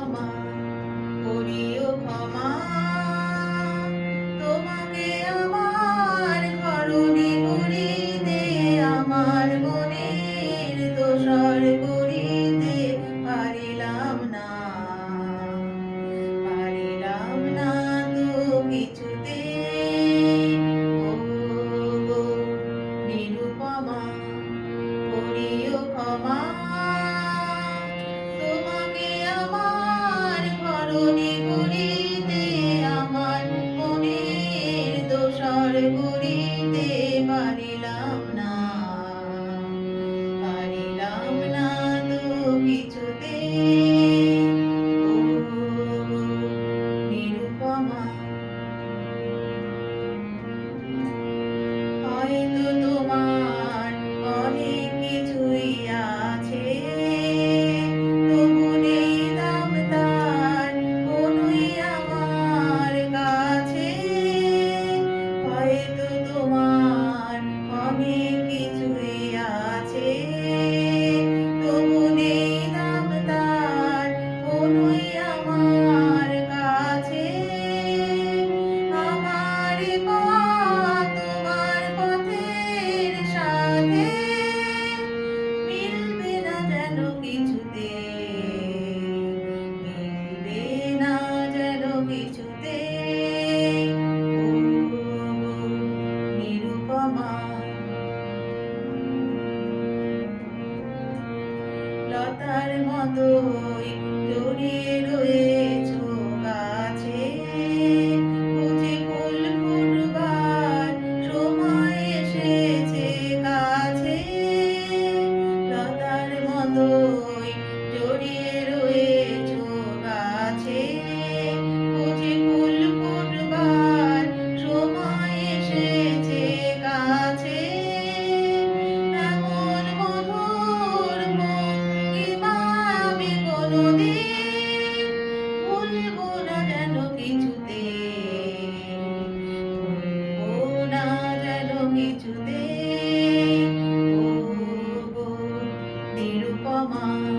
ক্ষমা, করিও ক্ষমা। তোমাকে আমার ঘরণী করিতে আমার মনের দোসর করিতে পারিলাম না। পারিলাম না তো কিছুতে। নিরুপমা, করিও ক্ষমা। করিতে পারিলাম না। পারিলাম না তো কিছুতে লতার মতো জড়িয়ে রয়েছ my